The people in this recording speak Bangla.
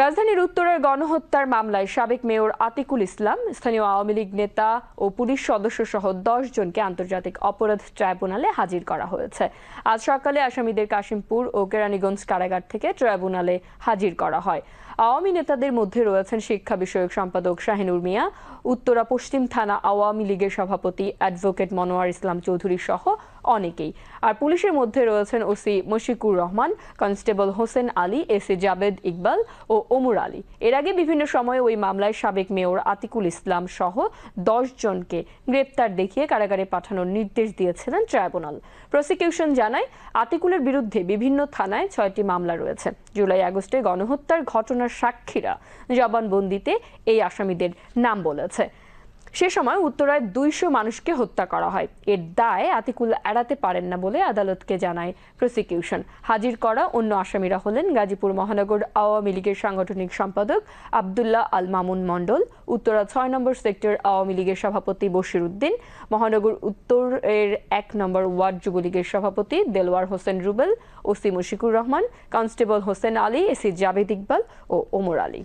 রাজধানীর উত্তরের গণহত্যার মামলায় সাবেক মেয়র আতিকুল ইসলাম, স্থানীয় আওয়ামী লীগ নেতা ও পুলিশ সদস্য সহ দশ জনকে আন্তর্জাতিক অপরাধ ট্রাইব্যুনালে হাজির করা হয়েছে। আজ সকালে আসামিদের কাশিমপুর ও কেরানীগঞ্জ কারাগার থেকে ট্রাইব্যুনালে হাজির করা হয়। আওয়ামী নেতাদের মধ্যে রয়েছেন শিক্ষা বিষয়ক সম্পাদক শাহিনুর মিয়া, উত্তরা পশ্চিম থানা আওয়ামী লীগের সভাপতি অ্যাডভোকেট মনোয়ার ইসলাম চৌধুরী সহ অনেকেই। আর পুলিশের মধ্যে রয়েছেন OC Moshikur Rahman, constable Hossain Ali, AC Jabed Iqbal ও ওমর আলী। এর আগে বিভিন্ন সময়ে ওই মামলায় সাবেক মেয়র আতিকুল ইসলাম সহ জনকে গ্রেপ্তার দেখিয়ে কারাগারে পাঠানোর নির্দেশ দিয়েছিলেন ট্রাইব্যুনাল। প্রসিকিউশন জানায়, আতিকুলের বিরুদ্ধে বিভিন্ন থানায় ছয়টি মামলা রয়েছে। জুলাই আগস্টে গণহত্যার ঘটনার সাক্ষীরা জবানবন্দিতে এই আসামিদের নাম বলেছে। সে সময় উত্তরায় দুইশো মানুষকে হত্যা করা হয়। এর দায় আতিকুল এড়াতে পারেন না বলে আদালতকে জানায় প্রসিকিউশন। হাজির করা অন্য আসামিরা হলেন গাজীপুর মহানগর আওয়ামী লীগের সাংগঠনিক সম্পাদক আবদুল্লাহ আল মামুন মণ্ডল, উত্তরা ছয় নম্বর সেক্টর আওয়ামী লীগের সভাপতি বশির উদ্দিন মহানগর উত্তর এর এক নম্বর ওয়ার্ড যুবলীগের সভাপতি Delwar Hossain Rubel, OC Mushikur Rahman, constable Hossain Ali, AC Jabed Iqbal ও ওমর আলী।